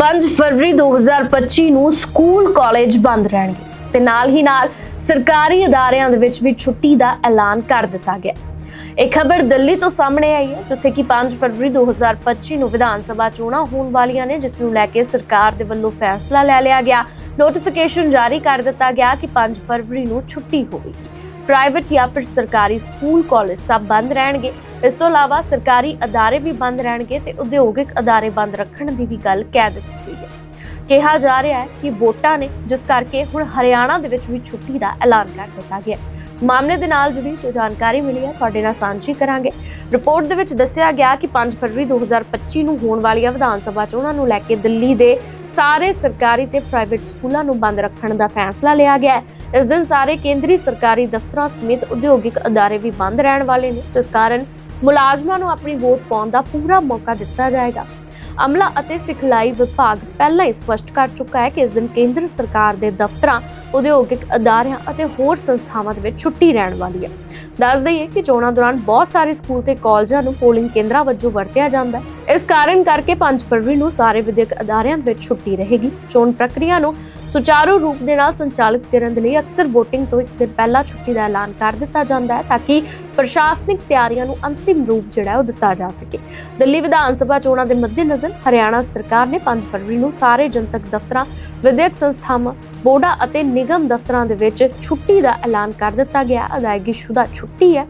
5 ਫਰਵਰੀ 2025 ਨੂੰ school, college ਬੰਦ ਰਹਿਣਗੇ ਤੇ ਨਾਲ ਹੀ ਨਾਲ ਸਰਕਾਰੀ ਅਦਾਰਿਆਂ ਦੇ ਵਿੱਚ ਵੀ ਛੁੱਟੀ ਦਾ ਐਲਾਨ ਕਰ ਦਿੱਤਾ ਗਿਆ। ਇਹ ਖਬਰ ਦਿੱਲੀ ਤੋਂ ਸਾਹਮਣੇ ਆਈ ਹੈ, ਜਿੱਥੇ ਕਿ 5 ਫਰਵਰੀ 2025 ਨੂੰ ਵਿਧਾਨ ਸਭਾ ਚੋਣਾਂ ਹੋਣ ਵਾਲੀਆਂ ਨੇ, ਜਿਸ ਨੂੰ ਲੈ ਕੇ ਸਰਕਾਰ ਦੇ ਵੱਲੋਂ ਫੈਸਲਾ ਲੈ ਲਿਆ ਗਿਆ। ਨੋਟੀਫਿਕੇਸ਼ਨ ਜਾਰੀ ਕਰ ਦਿੱਤਾ ਗਿਆ ਕਿ 5 ਫਰਵਰੀ ਨੂੰ ਛੁੱਟੀ ਹੋਵੇਗੀ। ਪ੍ਰਾਈਵੇਟ ਜਾਂ ਫਿਰ ਸਰਕਾਰੀ ਸਕੂਲ ਕਾਲਜ ਸਭ ਬੰਦ ਰਹਿਣਗੇ ਇਸ ਤੋਂ ਇਲਾਵਾ ਸਰਕਾਰੀ ਅਦਾਰੇ ਵੀ ਬੰਦ ਰਹਿਣਗੇ ਤੇ ਉਦਯੋਗਿਕ ਅਦਾਰੇ ਬੰਦ ਰੱਖਣ ਦੀ ਵੀ ਗੱਲ ਕਹਿ ਦਿੱਤੀ ਗਈ ਹੈ ਕਿਹਾ ਜਾ ਰਿਹਾ ਹੈ ਕਿ ਵੋਟਾਂ ਨੇ, ਜਿਸ ਕਰਕੇ ਹੁਣ ਹਰਿਆਣਾ ਦੇ ਵਿੱਚ ਵੀ ਛੁੱਟੀ ਦਾ ਐਲਾਨ ਕਰ ਦਿੱਤਾ ਗਿਆ ਹੈ। ਮਾਮਲੇ ਦੇ ਨਾਲ ਜੁੜੀ ਜੋ ਜਾਣਕਾਰੀ ਮਿਲੀ ਹੈ, ਤੁਹਾਡੇ ਨਾਲ ਸਾਂਝੀ ਕਰਾਂਗੇ। ਰਿਪੋਰਟ ਦੇ ਵਿੱਚ ਦੱਸਿਆ ਗਿਆ ਕਿ 5 ਫਰਵਰੀ 2025 ਨੂੰ ਹੋਣ ਵਾਲੀਆਂ ਵਿਧਾਨ ਸਭਾ ਚੋਣਾਂ ਨੂੰ ਲੈ ਕੇ ਦਿੱਲੀ ਦੇ ਸਾਰੇ ਸਰਕਾਰੀ ਤੇ ਪ੍ਰਾਈਵੇਟ ਸਕੂਲਾਂ ਨੂੰ ਬੰਦ ਰੱਖਣ ਦਾ ਫੈਸਲਾ ਲਿਆ ਗਿਆ ਹੈ। ਇਸ ਦਿਨ ਸਾਰੇ ਕੇਂਦਰੀ ਸਰਕਾਰੀ ਦਫ਼ਤਰਾਂ ਸਮੇਤ ਉਦਯੋਗਿਕ ਅਦਾਰੇ ਵੀ ਬੰਦ ਰਹਿਣ ਵਾਲੇ ਨੇ। ਜਿਸ ਕਾਰਨ ਮੁਲਾਜ਼ਮਾਂ ਨੂੰ ਆਪਣੀ ਵੋਟ ਪਾਉਣ ਦਾ ਪੂਰਾ ਮੌਕਾ ਦਿੱਤਾ ਜਾਏਗਾ। ਅਮਲਾ ਅਤੇ ਸਿਖਲਾਈ ਵਿਭਾਗ ਪਹਿਲਾਂ ਹੀ ਸਪਸ਼ਟ ਕਰ ਚੁੱਕਾ ਹੈ ਕਿ ਇਸ ਦਿਨ ਕੇਂਦਰ ਸਰਕਾਰ ਦੇ ਦਫ਼ਤਰਾਂ ਉਦਯੋਗਿਕ ਅਦਾਰਿਆਂ ਅਤੇ ਹੋਰ ਸੰਸਥਾਵਾਂ ਦੇ ਵਿੱਚ ਛੁੱਟੀ ਰਹਿਣ ਵਾਲੀ ਹੈ। ਦੱਸ ਦਈਏ ਕਿ ਚੋਣਾਂ ਦੌਰਾਨ ਬਹੁਤ ਸਾਰੇ ਸਕੂਲ ਤੇ ਕਾਲਜਾਂ ਨੂੰ ਪੋਲਿੰਗ ਕੇਂਦਰਾਂ ਵਜੋਂ ਵਰਤਿਆ ਜਾਂਦਾ ਹੈ। ਇਸ ਕਾਰਨ ਕਰਕੇ 5 ਫਰਵਰੀ ਨੂੰ ਸਾਰੇ ਵਿਦਿਅਕ ਅਦਾਰਿਆਂ ਦੇ ਵਿੱਚ ਛੁੱਟੀ ਰਹੇਗੀ। ਚੋਣ ਪ੍ਰਕਿਰਿਆ ਨੂੰ ਸੁਚਾਰੂ ਰੂਪ ਦੇ ਨਾਲ ਸੰਚਾਲਿਤ ਕਰਨ ਦੇ ਲਈ ਅਕਸਰ VOTING ਤੋਂ ਇੱਕ ਦਿਨ ਪਹਿਲਾਂ ਛੁੱਟੀ ਦਾ ਐਲਾਨ ਕਰ ਦਿੱਤਾ ਜਾਂਦਾ ਹੈ ਤਾਂ ਕਿ ਪ੍ਰਸ਼ਾਸਨਿਕ ਤਿਆਰੀਆਂ ਨੂੰ ਅੰਤਿਮ ਰੂਪ ਜਿਹੜਾ ਉਹ ਦਿੱਤਾ ਜਾ ਸਕੇ। ਦਿੱਲੀ ਵਿਧਾਨ ਸਭਾ ਚੋਣਾਂ ਦੇ ਮੱਦੇਨਜ਼ਰ ਹਰਿਆਣਾ ਸਰਕਾਰ ਨੇ 5 ਫਰਵਰੀ ਨੂੰ ਸਾਰੇ ਜਨਤਕ ਦਫ਼ਤਰਾਂ, ਵਿਦਿਅਕ ਸੰਸਥਾਵਾਂ ਬੋਰਡਾਂ ਅਤੇ ਨਿਗਮ ਦਫ਼ਤਰਾਂ ਦੇ ਵਿੱਚ ਛੁੱਟੀ ਦਾ ਐਲਾਨ ਕਰ ਦਿੱਤਾ ਗਿਆ। ਅਦਾਇਗੀ ਸ਼ੁਦਾ ਛੁੱਟੀ ਹੈ।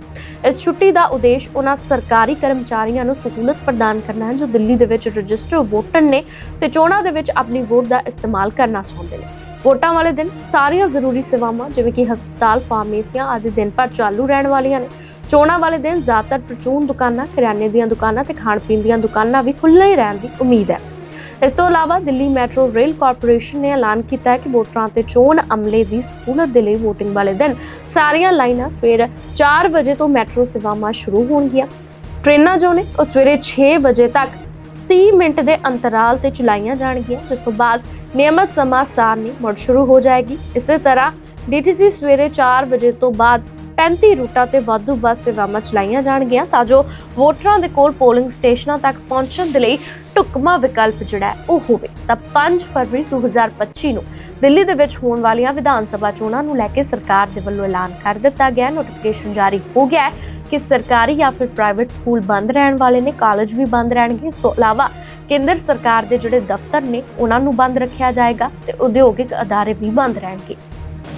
ਇਸ ਛੁੱਟੀ ਦਾ ਉਦੇਸ਼ ਉਹਨਾਂ ਸਰਕਾਰੀ ਕਰਮਚਾਰੀਆਂ ਨੂੰ ਸਹੂਲਤ ਪ੍ਰਦਾਨ ਕਰਨਾ ਹੈ, ਜੋ ਦਿੱਲੀ ਦੇ ਵਿੱਚ ਰਜਿਸਟਰ ਵੋਟਰ ਨੇ ਤੇ ਚੋਣਾਂ ਦੇ ਵਿੱਚ ਆਪਣੀ ਵੋਟ ਦਾ ਇਸਤੇਮਾਲ ਕਰਨਾ ਚਾਹੁੰਦੇ ਨੇ। ਵੋਟਾਂ ਵਾਲੇ ਦਿਨ ਸਾਰੀਆਂ ਜ਼ਰੂਰੀ ਸੇਵਾਵਾਂ, ਜਿਵੇਂ ਕਿ ਹਸਪਤਾਲ, ਫਾਰਮੇਸੀਆਂ ਆਦਿ ਦਿਨ ਭਰ ਚਾਲੂ ਰਹਿਣ ਵਾਲੀਆਂ ਨੇ। ਚੋਣਾਂ ਵਾਲੇ ਦਿਨ ਜ਼ਿਆਦਾਤਰ ਪ੍ਰਚੂਨ ਦੁਕਾਨਾਂ, ਕਰਿਆਨੇ ਦੀਆਂ ਦੁਕਾਨਾਂ ਤੇ ਖਾਣ ਪੀਣ ਦੀਆਂ ਦੁਕਾਨਾਂ ਵੀ ਖੁੱਲ੍ਹੇ ਹੀ ਰਹਿਣ ਦੀ ਉਮੀਦ ਹੈ। ਇਸ ਤੋਂ ਇਲਾਵਾ ਦਿੱਲੀ ਮੈਟਰੋ ਰੇਲ ਕਾਰਪੋਰੇਸ਼ਨ ਨੇ ਐਲਾਨ ਕੀਤਾ ਹੈ ਕਿ ਵੋਟਰਾਂ ਤੇ ਚੋਣ ਅਮਲੇ ਦੀ ਸਹੂਲਤ ਦੇ ਲਈ VOTING ਵਾਲੇ ਦਿਨ ਸਾਰੀਆਂ ਲਾਈਨਾਂ ਸਵੇਰ 4 ਵਜੇ ਤੋਂ ਮੈਟਰੋ ਸੇਵਾਵਾਂ ਸ਼ੁਰੂ ਹੋਣਗੀਆਂ। ਟ੍ਰੇਨਾਂ ਜੋ ਨੇ ਉਹ ਸਵੇਰੇ 6 ਵਜੇ ਤੱਕ 30 ਮਿੰਟ ਦੇ ਅੰਤਰਾਲ ਤੇ ਚਲਾਈਆਂ ਜਾਣਗੀਆਂ, ਜਿਸ ਤੋਂ ਬਾਅਦ ਨਿਯਮਤ ਸਮਾਂ ਸਾਰਣੀ ਮੁੜ ਸ਼ੁਰੂ ਹੋ ਜਾਏਗੀ। ਇਸੇ ਤਰ੍ਹਾਂ DTC ਸਵੇਰੇ 4 ਵਜੇ ਤੋਂ ਬਾਅਦ 35 ਰੂਟਾਂ ਤੇ ਵਾਧੂ ਬੱਸ ਸੇਵਾਵਾਂ ਚਲਾਈਆਂ ਜਾਣਗੀਆਂ, ਤਾਂ ਜੋ ਵੋਟਰਾਂ ਦੇ ਕੋਲ ਪੋਲਿੰਗ ਸਟੇਸ਼ਨਾਂ ਤੱਕ ਪਹੁੰਚਣ ਦੇ ਲਈ ਢੁਕਵਾਂ ਵਿਕਲਪ ਜਿਹੜਾ ਹੈ ਉਹ ਹੋਵੇ। ਤਾਂ 5 ਫਰਵਰੀ 2025 ਨੂੰ ਦਿੱਲੀ ਦੇ ਵਿੱਚ ਹੋਣ ਵਾਲੀਆਂ ਵਿਧਾਨ ਸਭਾ ਚੋਣਾਂ ਨੂੰ ਲੈ ਕੇ ਸਰਕਾਰ ਦੇ ਵੱਲੋਂ ਐਲਾਨ ਕਰ ਦਿੱਤਾ ਗਿਆ ਨੋਟੀਫਿਕੇਸ਼ਨ ਜਾਰੀ ਹੋ ਗਿਆ ਹੈ ਕਿ ਸਰਕਾਰੀ ਜਾਂ ਫਿਰ ਪ੍ਰਾਈਵੇਟ ਸਕੂਲ ਬੰਦ ਰਹਿਣ ਵਾਲੇ ਨੇ ਕਾਲਜ ਵੀ ਬੰਦ ਰਹਿਣਗੇ। ਇਸ ਤੋਂ ਇਲਾਵਾ ਕੇਂਦਰ ਸਰਕਾਰ ਦੇ ਜਿਹੜੇ ਦਫ਼ਤਰ ਨੇ, ਉਹਨਾਂ ਨੂੰ ਬੰਦ ਰੱਖਿਆ ਜਾਏਗਾ ਤੇ ਉਦਯੋਗਿਕ ਅਦਾਰੇ ਵੀ ਬੰਦ ਰਹਿਣਗੇ।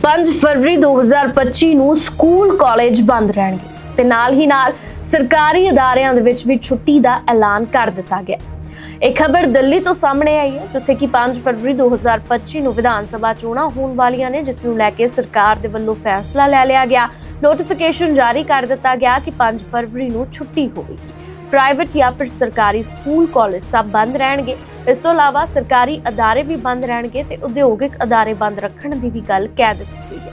5 ਫਰਵਰੀ 2025 ਨੂੰ ਸਕੂਲ ਕਾਲਜ ਬੰਦ ਰਹਿਣਗੇ ਤੇ ਨਾਲ ਹੀ ਨਾਲ ਸਰਕਾਰੀ ਅਦਾਰਿਆਂ ਦੇ ਵਿੱਚ ਵੀ ਛੁੱਟੀ ਦਾ ਐਲਾਨ ਕਰ ਦਿੱਤਾ ਗਿਆ ਇਹ ਖਬਰ ਦਿੱਲੀ ਤੋਂ ਸਾਹਮਣੇ ਆਈ ਹੈ, ਜਿੱਥੇ ਕਿ 5 ਫਰਵਰੀ 2025 ਨੂੰ ਵਿਧਾਨ ਸਭਾ ਚੋਣਾਂ ਹੋਣ ਵਾਲੀਆਂ ਨੇ, ਜਿਸ ਨੂੰ ਲੈ ਕੇ ਸਰਕਾਰ ਦੇ ਵੱਲੋਂ ਫੈਸਲਾ ਲੈ ਲਿਆ ਗਿਆ। ਨੋਟੀਫਿਕੇਸ਼ਨ ਜਾਰੀ ਕਰ ਦਿੱਤਾ ਗਿਆ ਕਿ 5 ਫਰਵਰੀ ਨੂੰ ਛੁੱਟੀ ਹੋਵੇਗੀ। ਪ੍ਰਾਈਵੇਟ ਜਾਂ ਫਿਰ ਸਰਕਾਰੀ ਸਕੂਲ, ਕਾਲਜ ਸਭ ਬੰਦ ਰਹਿਣਗੇ। ਇਸ ਤੋਂ ਇਲਾਵਾ ਸਰਕਾਰੀ ਅਦਾਰੇ ਵੀ ਬੰਦ ਰਹਿਣਗੇ ਤੇ ਉਦਯੋਗਿਕ ਅਦਾਰੇ ਬੰਦ ਰੱਖਣ ਦੀ ਵੀ ਗੱਲ ਕਹਿ ਦਿੱਤੀ ਗਈ ਹੈ।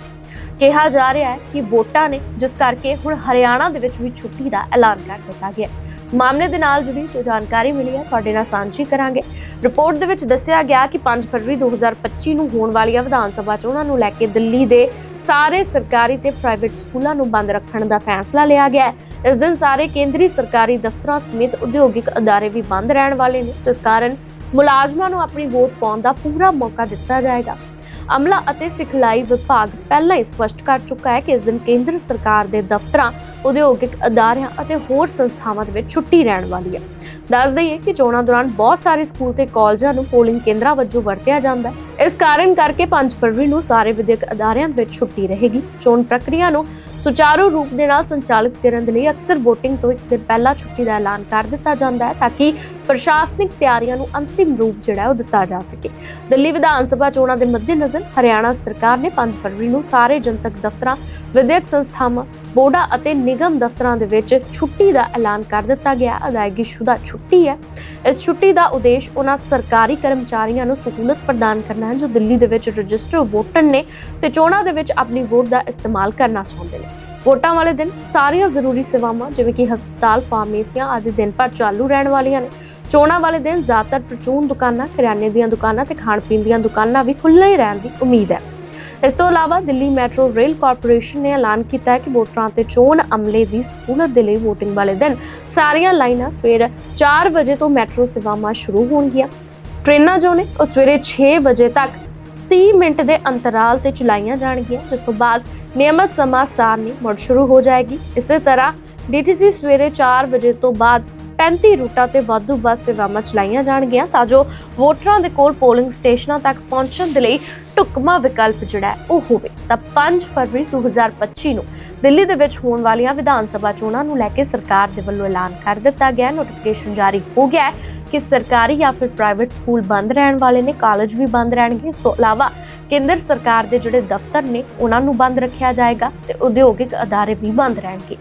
ਕਿਹਾ ਜਾ ਰਿਹਾ ਹੈ ਕਿ ਵੋਟਾਂ ਨੇ, ਜਿਸ ਕਰਕੇ ਹੁਣ ਹਰਿਆਣਾ ਦੇ ਵਿੱਚ ਵੀ ਛੁੱਟੀ ਦਾ ਐਲਾਨ ਕਰ ਦਿੱਤਾ ਗਿਆ ਹੈ। ਮਾਮਲੇ ਦੇ ਨਾਲ ਜੁੜੀ ਜੋ ਜਾਣਕਾਰੀ ਮਿਲੀ ਹੈ, ਤੁਹਾਡੇ ਨਾਲ ਸਾਂਝੀ ਕਰਾਂਗੇ। ਰਿਪੋਰਟ ਦੇ ਵਿੱਚ ਦੱਸਿਆ ਗਿਆ ਕਿ 5 ਫਰਵਰੀ 2025 ਨੂੰ ਹੋਣ ਵਾਲੀਆਂ ਵਿਧਾਨ ਸਭਾ ਚੋਣਾਂ ਨੂੰ ਲੈ ਕੇ ਦਿੱਲੀ ਦੇ ਸਾਰੇ ਸਰਕਾਰੀ ਤੇ ਪ੍ਰਾਈਵੇਟ ਸਕੂਲਾਂ ਨੂੰ ਬੰਦ ਰੱਖਣ ਦਾ ਫੈਸਲਾ ਲਿਆ ਗਿਆ ਹੈ। ਇਸ ਦਿਨ ਸਾਰੇ ਕੇਂਦਰੀ ਸਰਕਾਰੀ ਦਫ਼ਤਰਾਂ ਸਮੇਤ ਉਦਯੋਗਿਕ ਅਦਾਰੇ ਵੀ ਬੰਦ ਰਹਿਣ ਵਾਲੇ ਨੇ। ਜਿਸ ਕਾਰਨ ਮੁਲਾਜ਼ਮਾਂ ਨੂੰ ਆਪਣੀ ਵੋਟ ਪਾਉਣ ਦਾ ਪੂਰਾ ਮੌਕਾ ਦਿੱਤਾ ਜਾਏਗਾ। ਅਮਲਾ ਅਤੇ ਸਿਖਲਾਈ ਵਿਭਾਗ ਪਹਿਲਾਂ ਹੀ ਸਪਸ਼ਟ ਕਰ ਚੁੱਕਾ ਹੈ ਕਿ ਇਸ ਦਿਨ ਕੇਂਦਰ ਸਰਕਾਰ ਦੇ ਦਫ਼ਤਰਾਂ ਉਦਯੋਗਿਕ ਅਦਾਰਿਆਂ ਅਤੇ ਹੋਰ ਸੰਸਥਾਵਾਂ ਦੇ ਵਿੱਚ ਛੁੱਟੀ ਰਹਿਣ ਵਾਲੀ ਹੈ। ਦੱਸ ਦਈਏ ਕਿ ਚੋਣਾਂ ਦੌਰਾਨ ਬਹੁਤ ਸਾਰੇ ਸਕੂਲ ਤੇ ਕਾਲਜਾਂ ਨੂੰ ਪੋਲਿੰਗ ਕੇਂਦਰਾਂ ਵਜੋਂ ਵਰਤਿਆ ਜਾਂਦਾ ਹੈ। ਇਸ ਕਾਰਨ ਕਰਕੇ 5 ਫਰਵਰੀ ਨੂੰ ਸਾਰੇ ਵਿਦਿਅਕ ਅਦਾਰਿਆਂ ਦੇ ਵਿੱਚ ਛੁੱਟੀ ਰਹੇਗੀ। ਚੋਣ ਪ੍ਰਕਿਰਿਆ ਨੂੰ ਸੁਚਾਰੂ ਰੂਪ ਦੇ ਨਾਲ ਸੰਚਾਲਿਤ ਕਰਨ ਦੇ ਲਈ ਅਕਸਰ VOTING ਤੋਂ ਇੱਕ ਦਿਨ ਪਹਿਲਾਂ ਛੁੱਟੀ ਦਾ ਐਲਾਨ ਕਰ ਦਿੱਤਾ ਜਾਂਦਾ ਹੈ ਤਾਂ ਕਿ ਪ੍ਰਸ਼ਾਸਨਿਕ ਤਿਆਰੀਆਂ ਨੂੰ ਅੰਤਿਮ ਰੂਪ ਜਿਹੜਾ ਉਹ ਦਿੱਤਾ ਜਾ ਸਕੇ। ਦਿੱਲੀ ਵਿਧਾਨ ਸਭਾ ਚੋਣਾਂ ਦੇ ਮੱਦੇਨਜ਼ਰ ਹਰਿਆਣਾ ਸਰਕਾਰ ਨੇ 5 ਫਰਵਰੀ ਨੂੰ ਸਾਰੇ ਜਨਤਕ ਦਫ਼ਤਰਾਂ, ਵਿਦਿਅਕ ਸੰਸਥਾਵਾਂ ਬੋਰਡਾਂ ਅਤੇ ਨਿਗਮ ਦਫ਼ਤਰਾਂ ਦੇ ਵਿੱਚ ਛੁੱਟੀ ਦਾ ਐਲਾਨ ਕਰ ਦਿੱਤਾ ਗਿਆ। ਅਦਾਇਗੀ ਸ਼ੁਦਾ ਛੁੱਟੀ ਹੈ। ਇਸ ਛੁੱਟੀ ਦਾ ਉਦੇਸ਼ ਉਹਨਾਂ ਸਰਕਾਰੀ ਕਰਮਚਾਰੀਆਂ ਨੂੰ ਸਹੂਲਤ ਪ੍ਰਦਾਨ ਕਰਨਾ ਹੈ, ਜੋ ਦਿੱਲੀ ਦੇ ਵਿੱਚ ਰਜਿਸਟਰ ਵੋਟਰ ਨੇ ਤੇ ਚੋਣਾਂ ਦੇ ਵਿੱਚ ਆਪਣੀ ਵੋਟ ਦਾ ਇਸਤੇਮਾਲ ਕਰਨਾ ਚਾਹੁੰਦੇ ਨੇ। ਵੋਟਾਂ ਵਾਲੇ ਦਿਨ ਸਾਰੀਆਂ ਜ਼ਰੂਰੀ ਸੇਵਾਵਾਂ, ਜਿਵੇਂ ਕਿ ਹਸਪਤਾਲ, ਫਾਰਮੇਸੀਆਂ ਆਦਿ ਦਿਨ ਭਰ ਚਾਲੂ ਰਹਿਣ ਵਾਲੀਆਂ ਨੇ। ਚੋਣਾਂ ਵਾਲੇ ਦਿਨ ਜ਼ਿਆਦਾਤਰ ਪ੍ਰਚੂਨ ਦੁਕਾਨਾਂ, ਕਰਿਆਨੇ ਦੀਆਂ ਦੁਕਾਨਾਂ ਤੇ ਖਾਣ ਪੀਣ ਦੀਆਂ ਦੁਕਾਨਾਂ ਵੀ ਖੁੱਲ੍ਹੇ ਰਹਿਣ ਦੀ ਉਮੀਦ ਹੈ। ਇਸ ਤੋਂ ਇਲਾਵਾ ਦਿੱਲੀ ਮੈਟਰੋ ਰੇਲ ਕਾਰਪੋਰੇਸ਼ਨ ਨੇ ਐਲਾਨ ਕੀਤਾ ਹੈ ਕਿ ਵੋਟਰਾਂ ਤੇ ਚੋਣ ਅਮਲੇ ਦੀ ਸਹੂਲਤ ਦੇ ਲਈ VOTING ਵਾਲੇ ਦਿਨ ਸਾਰੀਆਂ ਲਾਈਨਾਂ ਸਵੇਰ 4 ਵਜੇ ਤੋਂ ਮੈਟਰੋ ਸੇਵਾਵਾਂ ਸ਼ੁਰੂ ਹੋਣਗੀਆਂ। ਟ੍ਰੇਨਾਂ ਜੋ ਨੇ ਉਹ ਸਵੇਰੇ 6 ਵਜੇ ਤੱਕ 30 ਮਿੰਟ ਦੇ ਅੰਤਰਾਲ ਤੇ ਚਲਾਈਆਂ ਜਾਣਗੀਆਂ, ਜਿਸ ਤੋਂ ਬਾਅਦ ਨਿਯਮਤ ਸਮਾਂ ਸਾਰਨੀ ਮੁੜ ਸ਼ੁਰੂ ਹੋ ਜਾਏਗੀ। ਇਸੇ ਤਰ੍ਹਾਂ ਡੀਟੀਸੀ ਸਵੇਰੇ 4 ਵਜੇ ਤੋਂ ਬਾਅਦ 35 ਰੂਟਾਂ ਤੇ ਵਾਧੂ ਬੱਸ ਸੇਵਾਵਾਂ ਚਲਾਈਆਂ ਜਾਣਗੀਆਂ, ਤਾਂ ਜੋ ਵੋਟਰਾਂ ਦੇ ਕੋਲ ਪੋਲਿੰਗ ਸਟੇਸ਼ਨਾਂ ਤੱਕ ਪਹੁੰਚਣ ਦੇ ਲਈ ਢੁਕਵਾਂ ਵਿਕਲਪ ਜਿਹੜਾ ਉਹ ਹੋਵੇ। ਤਾਂ 5 ਫਰਵਰੀ 2025 ਨੂੰ ਦਿੱਲੀ ਦੇ ਵਿੱਚ ਹੋਣ ਵਾਲੀਆਂ ਵਿਧਾਨ ਸਭਾ ਚੋਣਾਂ ਨੂੰ ਲੈ ਕੇ ਸਰਕਾਰ ਦੇ ਵੱਲੋਂ ਐਲਾਨ ਕਰ ਦਿੱਤਾ ਗਿਆ ਨੋਟੀਫਿਕੇਸ਼ਨ ਜਾਰੀ ਹੋ ਗਿਆ ਕਿ ਸਰਕਾਰੀ ਜਾਂ ਫਿਰ ਪ੍ਰਾਈਵੇਟ ਸਕੂਲ ਬੰਦ ਰਹਿਣ ਵਾਲੇ ਨੇ ਕਾਲਜ ਵੀ ਬੰਦ ਰਹਿਣਗੇ। ਇਸ ਤੋਂ ਇਲਾਵਾ ਕੇਂਦਰ ਸਰਕਾਰ ਦੇ ਜਿਹੜੇ ਦਫ਼ਤਰ ਨੇ, ਉਹਨਾਂ ਨੂੰ ਬੰਦ ਰੱਖਿਆ ਜਾਏਗਾ ਤੇ ਉਦਯੋਗਿਕ ਅਦਾਰੇ ਵੀ ਬੰਦ ਰਹਿਣਗੇ।